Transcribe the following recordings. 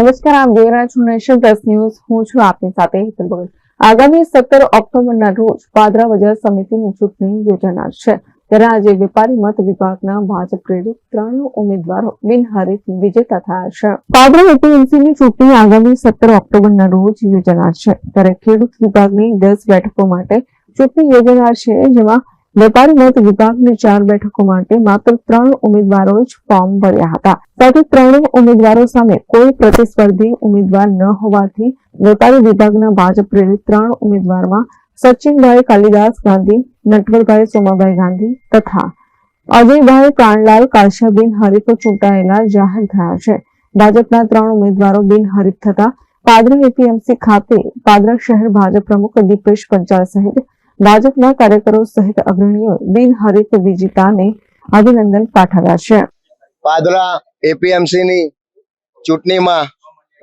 નમસ્કાર, આપ જોઈ રહ્યા છો નેશન પ્લસ ન્યૂઝ. હું છું આપની સાથે હિતલ બગલ આગામી સત્તર ઓક્ટોબરના રોજ પાદરા બજાર સમિતિની ચૂંટણી યોજાનાર છે. ત્યારે આજે વેપારી મત વિભાગના ભાજપ પ્રેરિત ત્રણ ઉમેદવારો બિનહરીફ વિજેતા થયા છે. પાદરા એપીએમસીની ચૂંટણી આગામી સત્તર ઓક્ટોબરના રોજ યોજાનાર છે. ત્યારે ખેડૂત વિભાગની દસ બેઠકો માટે ચૂંટણી યોજાનાર છે, જેમાં વેપારી મત વિભાગની ચાર બેઠકો માટે માત્ર ત્રણ ઉમેદવારોએ જ ફોર્મ ભર્યા હતા. સાથે ત્રણેય ઉમેદવારો સામે કોઈ પ્રતિસ્પર્ધી ઉમેદવાર ન હોવાથી વેપારી વિભાગના ભાજપ પ્રેરિત ત્રણ ઉમેદવારમાં સચિનભાઈ કાલિદાસ ગાંધી, નટવરભાઈ સોમાભાઈ ગાંધી તથા અજયભાઈ પ્રાણલાલ કાશાબેન હરીફ ચૂંટાયેલા જાહેર થયા છે. ભાજપના ત્રણ ઉમેદવારો બિનહરીફ થતા પાદરા એપીએમસી ખાતે પાદરા શહેર ભાજપ પ્રમુખ દીપેશ પંચાલ સહિત ભાજપના કાર્યકરો સહિત અગ્રણીઓ બિનહરીફ વિજેતાને અભિનંદન પાઠવ્યા છે. પાદરા એપીએમસી ની ચૂંટણીમાં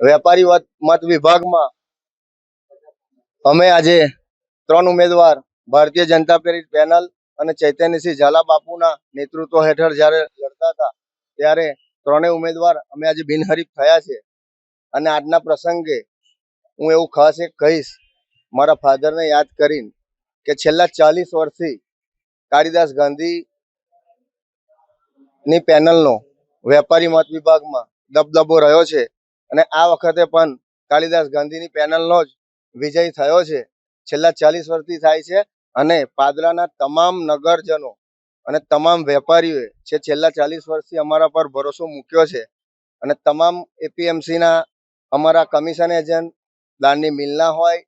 વેપારી મત વિભાગમાં અમે આજે ત્રણ ઉમેદવાર, ભારતીય જનતા પ્રેરિત પેનલ અને ચૈતન્યસિંહ ઝાલા બાપુના નેતૃત્વ હેઠળ જ્યારે લડતા હતા, ત્યારે ત્રણેય ઉમેદવાર અમે આજે બિનહરીફ થયા છે. અને આજના પ્રસંગે હું એવું ખાસ એક કહીશ, મારા ફાધરને યાદ કરીને કે છેલ્લા ચાલીસ વર્ષથી કાળીદાસ ગાંધીની પેનલનો વેપારી મત વિભાગમાં દબદબો રહ્યો છે અને આ વખતે પણ કાળીદાસ ગાંધીની પેનલનો જ વિજય થયો છે. છેલ્લા ચાલીસ વર્ષથી થાય છે અને પાદરાના તમામ નગરજનો અને તમામ વેપારીઓએ જે છેલ્લા ચાલીસ વર્ષથી અમારા પર ભરોસો મૂક્યો છે અને તમામ એપીએમસીના અમારા કમિશન એજન્ટ દાળની મિલના હોય,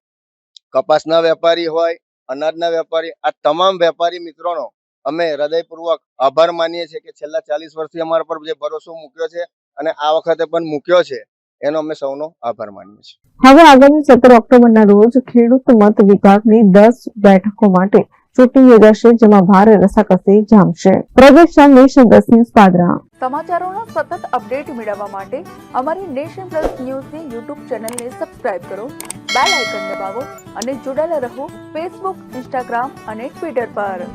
કપાસના વેપારી હોય અનાજના વેપારી, આ તમામ વેપારી મિત્રોનો અમે હૃદયપૂર્વક આભાર માનીએ છીએ કે છેલ્લા ચાલીસ વર્ષથી અમારા પર જે ભરોસો મૂક્યો છે અને આ વખતે પણ મૂક્યો છે, એનો અમે સૌનો આભાર માનીએ છીએ. હવે આગામી સત્તર ઓક્ટોબરના રોજ ખેડૂત મત વિભાગની દસ બેઠકો માટે ચૂંટણી યોજાશે, જેમાં ભારે રસાકસી જામશે. પ્રદેશ નેશન દસ ન્યૂઝ પાદરા. સમાચારોનો સતત અપડેટ મેળવવા માટે અમારી નેશન પ્લસ ન્યૂઝની યુટ્યુબ ચેનલને સબસ્ક્રાઇબ કરો, બેલ આઇકન દબાવો અને જોડાયેલા રહો ફેસબુક, ઇન્સ્ટાગ્રામ અને ટ્વિટર પર.